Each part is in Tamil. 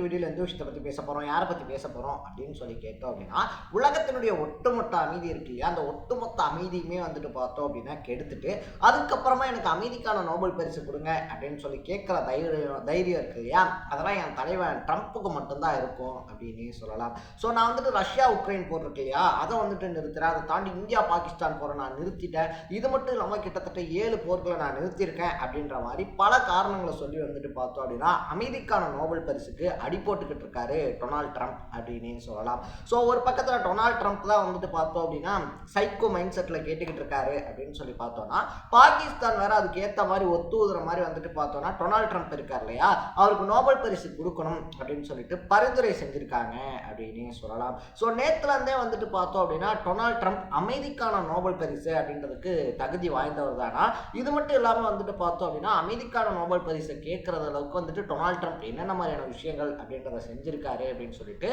இந்த வீடியோவில் எந்த விஷயத்தை பற்றி பேச போகிறோம் யாரை பற்றி பேச போகிறோம் அப்படின்னு சொல்லி கேட்டோம் அப்படின்னா உலகத்தினுடைய ஒட்டுமொத்த அமைதி இருக்கு இல்லையா? அந்த ஒட்டுமொத்த அமைதியுமே வந்துட்டு பார்த்தோம் அப்படின்னா கெடுத்துட்டு அதுக்கப்புறமா எனக்கு அமைதிக்கான நோபல் பரிசு கொடுங்க அப்படின்னு சொல்லி கேட்குற தைரியம் தைரியம் இருக்கு இல்லையா? அதெல்லாம் என் தலைவன் ட்ரம்ப்புக்கு மட்டும்தான் இருக்கும் அப்படின்னு சொல்லலாம். ஸோ நான் வந்துட்டு ரஷ்யா உக்ரைன் போர் இருக்கு இல்லையா? அதை வந்துட்டு நிறுத்துறேன். அதை தாண்டி இந்தியா பாகிஸ்தான் போரை நான் நிறுத்திட்டேன். இது மட்டும் இல்லாமல் கிட்டத்தட்ட ஏழு போர்களை நான் நிறுத்தியிருக்கேன் அப்படின்ற மாதிரி பல காரணங்களை சொல்லி வந்துட்டு பார்த்தோம் அப்படின்னா அமைதிக்கான நோபல் பரிசுக்கு அடி போட்டுக்கிட்டு இருக்காரு டொனால்ட் ட்ரம்ப் அப்படின்னு சொல்லலாம். ஸோ ஒரு பக்கத்தில் டொனால்ட் ட்ரம்ப் தான் வந்துட்டு பார்த்தோம் அப்படின்னா சைக்கோ மைண்ட் செட்டில் கேட்டுக்கிட்டு இருக்காரு அப்படின்னு சொல்லி பார்த்தோம்னா பாகிஸ்தான் வேற அதுக்கு ஏற்ற மாதிரி ஒத்து ஊதுற மாதிரி வந்துட்டு பார்த்தோம்னா டொனால்ட் ட்ரம்ப் இருக்கார் இல்லையா? அவருக்கு நோபல் பரிசு கொடுக்கணும் அப்படின்னு சொல்லிட்டு பரிந்துரை செஞ்சுருக்காங்க அப்படின்னு சொல்லலாம். ஸோ நேற்றுலேருந்தே வந்துட்டு பார்த்தோம் அப்படின்னா டொனால்ட் ட்ரம்ப் அமைதிக்கான நோபல் பரிசு அப்படின்றதுக்கு தகுதி வாய்ந்தவர் தானா. இது மட்டும் இல்லாமல் வந்துட்டு பார்த்தோம் அப்படின்னா அமைதிக்கான நோபல் பரிசை கேட்குற அளவுக்கு வந்துட்டு டொனால்ட் ட்ரம்ப் என்னென்ன மாதிரியான விஷயங்கள் அப்படின்றத செஞ்சிருக்காரு அப்படின்னு சொல்லிட்டு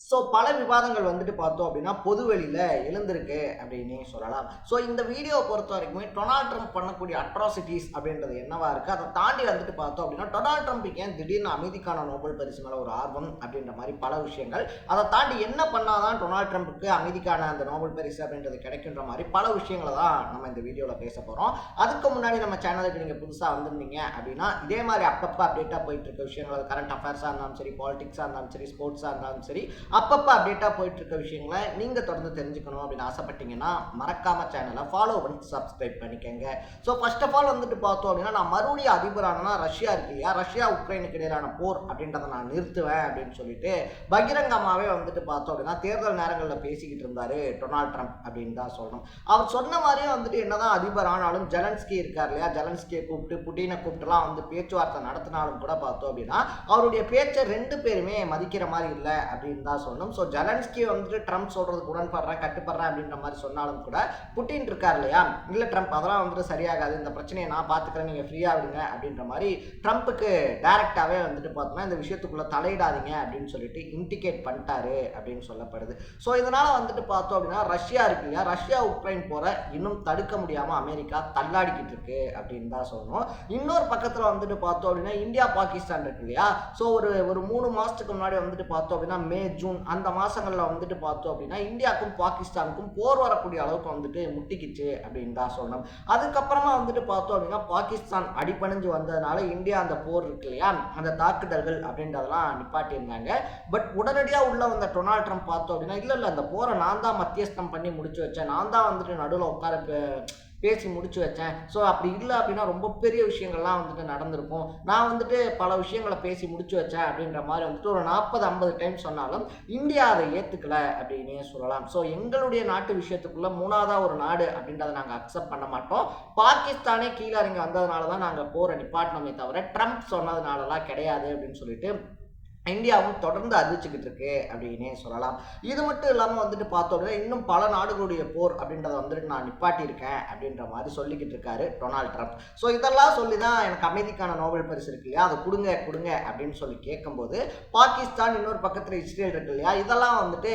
ஸோ பல விவாதங்கள் வந்துட்டு பார்த்தோம் அப்படின்னா பொதுவெளியில் எழுந்திருக்கு அப்படின்னு சொல்லலாம். ஸோ இந்த வீடியோவை பொறுத்த வரைக்குமே டொனால்ட் ட்ரம்ப் பண்ணக்கூடிய அட்ராசிட்டிஸ் அப்படின்றது என்னவா இருக்குது அதை தாண்டி வந்துட்டு பார்த்தோம் அப்படின்னா டொனால்ட் ட்ரம்ப்புக்கு ஏன் திடீர்னு அமைதிக்கான நோபல் பரிசு மேலே ஒரு ஆர்வம் அப்படின்ற மாதிரி பல விஷயங்கள். அதை தாண்டி என்ன பண்ணாதான் டொனால்ட் ட்ரம்ப்புக்கு அமைதிக்கான அந்த நோபல் பரிசு அப்படின்றது கிடைக்குன்ற மாதிரி பல விஷயங்களை தான் நம்ம இந்த வீடியோவில் பேச போகிறோம் அதுக்கு முன்னாடி நம்ம சேனலுக்கு நீங்கள் புதுசாக வந்திருந்தீங்க அப்படின்னா இதே மாதிரி அப்பப்போ அப்டேட்டாக போயிட்டு இருக்க விஷயங்கள் கரண்ட் அஃபேர்ஸாக இருந்தாலும் சரி பாலிடிக்ஸாக இருந்தாலும் சரி ஸ்போர்ட்ஸாக இருந்தாலும் சரி அப்பப்போ அப்டேட்டாக போயிட்டுருக்க விஷயங்களை நீங்கள் தொடர்ந்து தெரிஞ்சுக்கணும் அப்படின்னு ஆசைப்பட்டீங்கன்னா மறக்காம சேனலை ஃபாலோ பண்ணி சப்ஸ்கிரைப் பண்ணிக்கோங்க. ஸோ ஃபர்ஸ்ட் ஆஃப் ஆல் வந்துட்டு பார்த்தோம் அப்படின்னா நான் மறுபடியும் அதிபரானா ரஷ்யா இருக்கு இல்லையா ரஷ்யா உக்ரைனுக்கு இடையிலான போர் அப்படின்றத நான் நிறுத்துவேன் அப்படின்னு சொல்லிட்டு பகிரங்கமாகவே வந்துட்டு பார்த்தோம் அப்படின்னா தேர்தல் நேரங்களில் பேசிக்கிட்டு இருந்தார் டொனால்ட் ட்ரம்ப் அப்படின்னு தான் சொல்லணும். அவர் சொன்ன மாதிரியே வந்துட்டு என்னதான் அதிபர் ஆனாலும் ஜெலன்ஸ்கி இருக்கார் இல்லையா? ஜெலன்ஸ்கியை கூப்பிட்டு புட்டினை கூப்பிட்டுலாம் வந்து பேச்சுவார்த்தை நடத்தினாலும் கூட பார்த்தோம் அப்படின்னா அவருடைய பேச்சை ரெண்டு பேருமே மதிக்கிற மாதிரி இல்லை அப்படின்னு தான் சொல்லணும். ஸோ ஜெலன்ஸ்கி வந்துட்டு ட்ரம்ப் சொல்றதுக்கு உடன்படுறேன் கட்டுப்படுறேன் அப்படின்ற மாதிரி சொன்னாலும் கூட புட்டின் இருக்கார் இல்லையா? இல்லை ட்ரம்ப் அதெல்லாம் வந்துட்டு சரியாகாது. இந்த பிரச்சனையை நான் பார்த்துக்கிறேன் நீங்கள் ஃப்ரீயாக விடுங்க அப்படின்ற மாதிரி ட்ரம்ப்புக்கு டைரெக்டாகவே வந்துட்டு பார்த்தோம்னா இந்த விஷயத்துக்குள்ளே தலையிடாதீங்க அப்படின்னு சொல்லிட்டு இண்டிகேட் பண்ணிட்டாரு அப்படின்னு சொல்லப்படுது. ஸோ இதனால் வந்துட்டு பார்த்தோம் அப்படின்னா ரஷ்யா இருக்கு இல்லையா? ரஷ்யா உக்ரைன் போகிற இன்னும் தடுக்க முடியாமல் அமெரிக்கா தள்ளாடிக்கிட்டு இருக்கு அப்படின்னு தான் சொல்லணும். இன்னொரு பக்கத்தில் வந்துட்டு பார்த்தோம் அப்படின்னா இந்தியா பாகிஸ்தான் இருக்கு இல்லையா? ஸோ ஒரு ஒரு மூணு மாதத்துக்கு முன்னாடி வந்துட்டு பார்த்தோம் அப்படின்னா மே ஜூன் அந்த மாதங்களில் வந்துட்டு பார்த்தோம் அப்படின்னா இந்தியாவுக்கும் பாகிஸ்தானுக்கும் போர் வரக்கூடிய அளவுக்கு வந்துட்டு முட்டிக்கிச்சு அப்படின்னு தான் சொல்லணும். அதுக்கப்புறமா வந்துட்டு பார்த்தோம் அப்படின்னா பாகிஸ்தான் அடிப்பணிஞ்சு வந்ததுனால இந்தியா அந்த போர் இருக்கு இல்லையா? அந்த தாக்குதல்கள் அப்படின்றதெல்லாம் நிப்பாட்டியிருந்தாங்க. பட் உடனடியாக உள்ள வந்த டொனால்ட் ட்ரம்ப் பார்த்தோம் அப்படின்னா இல்லை இல்லை அந்த போரை நான் தான் மத்தியஸ்தம் பண்ணி முடிச்சு வச்சேன். நான் தான் வந்துட்டு நடுவில் உட்கார பேசி முடிச்சு வச்சேன். ஸோ அப்படி இல்லை அப்படின்னா ரொம்ப பெரிய விஷயங்கள்லாம் வந்துட்டு நடந்திருக்கும். நான் வந்துட்டு பல விஷயங்களை பேசி முடிச்சு வச்சேன் அப்படின்ற மாதிரி வந்துட்டு ஒரு நாற்பது ஐம்பது டைம் சொன்னாலும் இந்தியா அதை ஏற்றுக்கல அப்படின்னே சொல்லலாம். ஸோ எங்களுடைய நாட்டு விஷயத்துக்குள்ள மூணாவதாக ஒரு நாடு அப்படின்றத நாங்கள் அக்செப்ட் பண்ண மாட்டோம். பாகிஸ்தானே கீழே இறங்கி வந்ததுனால தான் நாங்கள் போரை நிப்பாட்டினோமே தவிர ட்ரம்ப் சொன்னதுனாலலாம் கிடையாது அப்படின்னு சொல்லிட்டு இந்தியாவும் தொடர்ந்து அறிவிச்சுக்கிட்டு இருக்கு அப்படின்னே சொல்லலாம். இது மட்டும் இல்லாமல் வந்துட்டு பார்த்தோம்னா இன்னும் பல நாடுகளுடைய போர் அப்படின்றத வந்துட்டு நான் நிப்பாட்டியிருக்கேன் அப்படின்ற மாதிரி சொல்லிக்கிட்டு இருக்காரு டொனால்ட் ட்ரம்ப். ஸோ இதெல்லாம் சொல்லி தான் எனக்கு அமைதிக்கான நோபல் பரிசு இருக்கு இல்லையா? அதை கொடுங்க கொடுங்க அப்படின்னு சொல்லி கேட்கும்போது பாகிஸ்தான் இன்னொரு பக்கத்தில் இஸ்ரேல் இருக்கு இல்லையா? இதெல்லாம் வந்துட்டு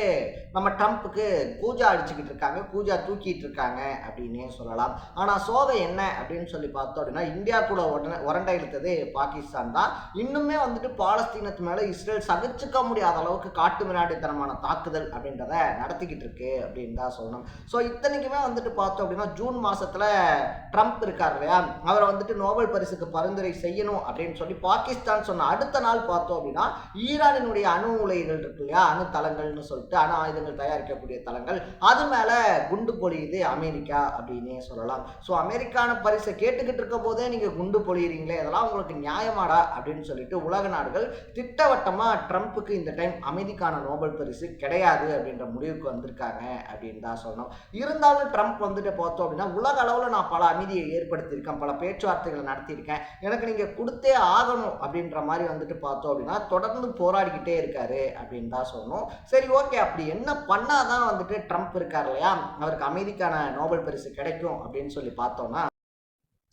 நம்ம ட்ரம்ப்புக்கு கூஜா அடிச்சுக்கிட்டு இருக்காங்க கூஜா தூக்கிட்டு இருக்காங்க அப்படின்னே சொல்லலாம். ஆனால் சோதை என்ன அப்படின்னு சொல்லி பார்த்தோம் அப்படின்னா இந்தியா கூட உடனே உரண்டை இழுத்தது பாகிஸ்தான் தான். இன்னுமே வந்துட்டு பாலஸ்தீனத்து மேலே இஸ்ரேல் சகிச்சுக்க முடியாத அளவுக்கு காட்டு மிராண்டித்தனமான தாக்குதல் அப்படின்றத நடத்திக்கிட்டு இருக்கு அப்படின்னு தான் சொல்லணும். ஸோ இத்தனைக்குமே வந்துட்டு பார்த்தோம் அப்படின்னா ஜூன் மாசத்துல ட்ரம்ப் இருக்கார் இல்லையா? அவரை வந்துட்டு நோபல் பரிசுக்கு பரிந்துரை செய்யணும் அப்படின்னு சொல்லி பாகிஸ்தான் சொன்ன அடுத்த நாள் பார்த்தோம் அப்படின்னா ஈரானினுடைய அணு உலைகள் இருக்கு இல்லையா? அணு தளங்கள்னு சொல்லிட்டு அணு ஆயுதங்கள் தயாரிக்கக்கூடிய தளங்கள். அது மேல குண்டு பொழியுது அமெரிக்கா அப்படின்னே சொல்லலாம். ஸோ அமெரிக்கான பரிசை கேட்டுக்கிட்டு இருக்க போதே நீங்க குண்டு பொழியிறீங்களே இதெல்லாம் உங்களுக்கு நியாயமாடா அப்படின்னு சொல்லிட்டு உலக நாடுகள் திட்டவட்டம் ட்ரம்ப்புக்கு இந்த டைம் அமைதிக்கான நோபல் பரிசு கிடையாது அப்படின்ற முடிவுக்கு வந்திருக்காங்க அப்படின்னு தான் சொல்லணும். இருந்தாலும் ட்ரம்ப் வந்துட்டு பார்த்தோம் அப்படின்னா உலக அளவில் நான் பல அமைதியை ஏற்படுத்தியிருக்கேன் பல பேச்சுவார்த்தைகளை நடத்தியிருக்கேன். எனக்கு நீங்கள் கொடுத்தே ஆகணும் அப்படின்ற மாதிரி வந்துட்டு பார்த்தோம் அப்படின்னா தொடர்ந்து போராடிக்கிட்டே இருக்காரு அப்படின்னு தான் சொல்லணும். சரி ஓகே. அப்படி என்ன பண்ணாதான் வந்துட்டு ட்ரம்ப் இருக்கார் இல்லையா? அவருக்கு அமைதிக்கான நோபல் பரிசு கிடைக்கும் அப்படின்னு சொல்லி பார்த்தோம்னா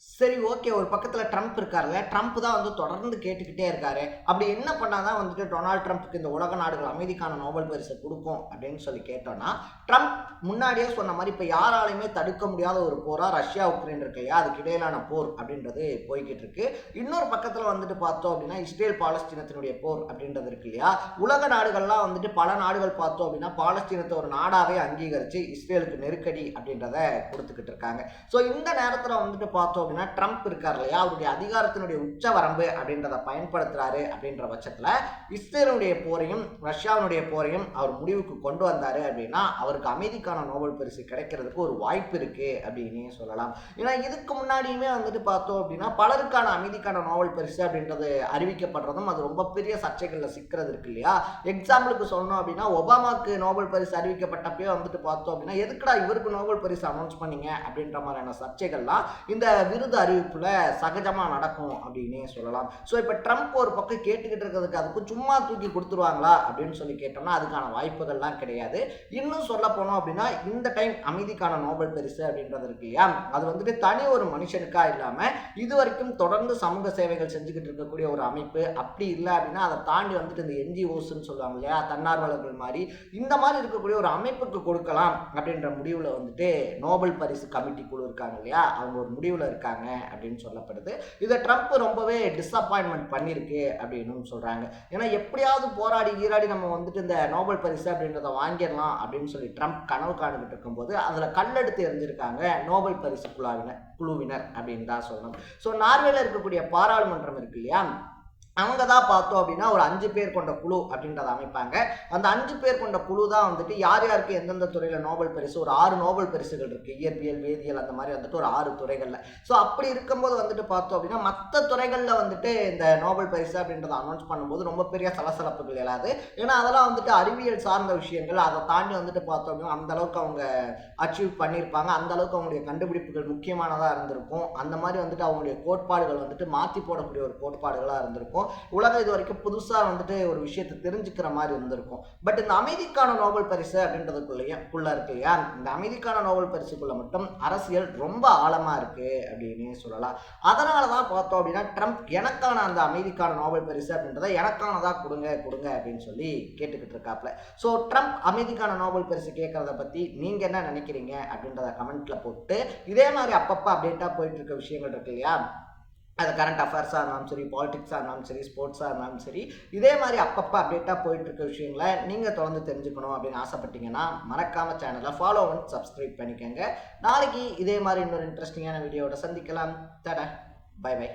சரி ஓகே ஒரு பக்கத்தில் ட்ரம்ப் இருக்காருல்ல ட்ரம்ப் தான் வந்து தொடர்ந்து கேட்டுக்கிட்டே இருக்காரு. அப்படி என்ன பண்ணால் தான் வந்துட்டு டொனால்ட் ட்ரம்ப்புக்கு இந்த உலக நாடுகள் அமைதிக்கான நோபல் பரிசை கொடுக்கும் அப்படின்னு சொல்லி கேட்டோம்னா ட்ரம்ப் முன்னாடியே சொன்ன மாதிரி இப்போ யாராலையுமே தடுக்க முடியாத ஒரு போராக ரஷ்யா உக்ரைன் இருக்கு இல்லையா? அதுக்கு இடையிலான போர் அப்படின்றது போய்கிட்டு இருக்கு. இன்னொரு பக்கத்தில் வந்துட்டு பார்த்தோம் அப்படின்னா இஸ்ரேல் பாலஸ்தீனத்தினுடைய போர் அப்படின்றது இருக்கு இல்லையா? உலக நாடுகள்லாம் வந்துட்டு பல நாடுகள் பார்த்தோம் அப்படின்னா பாலஸ்தீனத்தை ஒரு நாடாகவே அங்கீகரித்து இஸ்ரேலுக்கு நெருக்கடி அப்படின்றத கொடுத்துக்கிட்டு இருக்காங்க. ஸோ இந்த நேரத்தில் வந்துட்டு பார்த்தோம் அப்படின்னா ட்ரம்ப் இருக்கார் இல்லையா? அவருடைய அதிகாரத்தினுடைய உச்ச வரம்பு அப்படின்றத பயன்படுத்துறாரு அப்படின்ற பட்சத்தில் இஸ்ரேலுடைய போரையும் ரஷ்யாவினுடைய போரையும் அவர் முடிவுக்கு கொண்டு வந்தார் அப்படின்னா அவருக்கு அமைதிக்கான நோபல் பரிசு கிடைக்கிறதுக்கு ஒரு வாய்ப்பு இருக்கு அப்படின்னே சொல்லலாம். ஏன்னா இதுக்கு முன்னாடியுமே வந்துட்டு பார்த்தோம் அப்படின்னா பலருக்கான அமைதிக்கான நோபல் பரிசு அப்படின்றது அறிவிக்கப்படுறதும் அது ரொம்ப பெரிய சர்ச்சைகளில் சிக்கிறது இருக்கு இல்லையா? எக்ஸாம்பிளுக்கு சொல்லணும் அப்படின்னா ஒபாமாக்கு நோபல் பரிசு அறிவிக்கப்பட்டப்பே வந்துட்டு பார்த்தோம் அப்படின்னா எதுக்குடா இவருக்கு நோபல் பரிசு அனௌன்ஸ் பண்ணீங்க அப்படின்ற மாதிரியான சர்ச்சைகள்லாம் இந்த விருது அறிவிப்பில் சகஜமாக நடக்கும் அப்படின்னே சொல்லலாம். ஸோ இப்போ ட்ரம்ப் ஒரு பக்கம் கேட்டுக்கிட்டு இருக்கிறதுக்கு அதுக்கு சும்மா தூக்கி கொடுத்துருவாங்களா அப்படின்னு சொல்லி கேட்டோம்னா அதுக்கான வாய்ப்புகள்லாம் கிடையாது. இன்னும் சொல்ல போனோம் அப்படின்னா இந்த டைம் அமைதிக்கான நோபல் பரிசு அப்படின்றது இருக்கு இல்லையா? அது வந்துட்டு தனி ஒரு மனுஷனுக்கா இல்லாமல் இது வரைக்கும் தொடர்ந்து சமூக சேவைகள் செஞ்சுக்கிட்டு இருக்கக்கூடிய ஒரு அமைப்பு அப்படி இல்லை அப்படின்னா அதை தாண்டி வந்துட்டு இந்த என்ஜிஓஸ்ன்னு சொல்லுவாங்க இல்லையா? தன்னார்வலர்கள் மாதிரி. இந்த மாதிரி இருக்கக்கூடிய ஒரு அமைப்புக்கு கொடுக்கலாம் அப்படின்ற முடிவில் வந்துட்டு நோபல் பரிசு கமிட்டி குழு இருக்காங்க இல்லையா? அவங்க ஒரு முடிவில் இருக்காங்க. அப்படின்னு சொல்லப்படுது. இதை ட்ரம்ப் ரொம்பவே டிஸப்பாயின்மெண்ட் பண்ணியிருக்கு அப்படின்னு சொல்கிறாங்க ஏன்னா எப்படியாவது போராடி ஈராடி நம்ம வந்துட்டு இந்த நோபல் பரிசு அப்படின்றத வாங்கிடலாம் அப்படின்னு சொல்லி ட்ரம்ப் கனவு காணுகிட்டு இருக்கும்போது அதில் கல்லெடுத்து எரிஞ்சிருக்காங்க நோபல் பரிசு குழாவினர் குழுவினர் அப்படின்னு தான் சொல்லணும். ஸோ நார்வேல இருக்கக்கூடிய பாராளுமன்றம் இருக்கு இல்லையா? அவங்க தான் பார்த்தோம் அப்படின்னா ஒரு அஞ்சு பேர் கொண்ட குழு அப்படின்றத அமைப்பாங்க. அந்த அஞ்சு பேர் கொண்ட குழு தான் வந்துட்டு யார் யாருக்கு எந்தெந்த துறையில் நோபல் பரிசு ஒரு ஆறு நோபல் பரிசுகள் இருக்குது இயற்பியல் வேதியியல் அந்த மாதிரி வந்துட்டு ஒரு ஆறு துறைகளில். ஸோ அப்படி இருக்கும்போது வந்துட்டு பார்த்தோம் அப்படின்னா மற்ற துறைகளில் வந்துட்டு இந்த நோபல் பரிசு அப்படின்றத அனௌன்ஸ் பண்ணும்போது ரொம்ப பெரிய சலசலப்புகள் இல்லாது ஏன்னா அதெல்லாம் வந்துட்டு அறிவியல் சார்ந்த விஷயங்கள் அதை தாண்டி வந்துட்டு பார்த்தோம் அப்படின்னா அந்த அளவுக்கு அவங்க அச்சீவ் பண்ணியிருப்பாங்க. அந்த அளவுக்கு அவங்களுடைய கண்டுபிடிப்புகள் முக்கியமானதாக இருந்திருக்கும். அந்த மாதிரி வந்துட்டு அவங்களுடைய கோட்பாடுகள் வந்துட்டு மாற்றி போடக்கூடிய ஒரு கோட்பாடுகளாக இருந்திருக்கும். உலகம் இது வரைக்கும் புதுசாக வந்துட்டு ஒரு விஷயத்தை தெரிஞ்சுக்கிற மாதிரி இருந்திருக்கும். பட் இந்த அமைதிக்கான நோபல் பரிசு அப்படின்றதுக்குள்ளேயே குள்ள இருக்கு இல்லையா? இந்த அமைதிக்கான நோபல் பரிசுக்குள்ள மட்டும் அரசியல் ரொம்ப ஆழமாக இருக்கு அப்படின்னு சொல்லலாம். அதனால தான் பார்த்தோம் அப்படின்னா ட்ரம்ப் எனக்கான அந்த அமைதிக்கான நோபல் பரிசு அப்படின்றத எனக்கானதாக கொடுங்க கொடுங்க அப்படின்னு சொல்லி கேட்டுக்கிட்டு இருக்காப்ல ஸோ ட்ரம்ப் அமைதிக்கான நோபல் பரிசு கேட்குறத பற்றி நீங்கள் என்ன நினைக்கிறீங்க அப்படின்றத கமெண்ட்டில் போட்டு இதே மாதிரி அப்பப்போ அப்டேட்டாக போயிட்டு இருக்க விஷயங்கள் இருக்கு இல்லையா? அது கரண்ட் அஃபேர்ஸாக இருந்தாலும் சரி பாலிடிக்ஸாக இருந்தாலும் சரி ஸ்போர்ட்ஸாக இருந்தாலும் சரி இதே மாதிரி அப்பப்போ அப்டேட்டாக போயிட்டுருக்க விஷயங்களை நீங்கள் தொடர்ந்து தெரிஞ்சுக்கணும் அப்படின்னு ஆசைப்பட்டீங்கன்னா மறக்காம சேனலை ஃபாலோ பண்ணி சப்ஸ்கிரைப் பண்ணிக்கோங்க. நாளைக்கு இதே மாதிரி இன்னொரு இன்ட்ரெஸ்டிங்கான வீடியோவோட சந்திக்கலாம். தட பை பை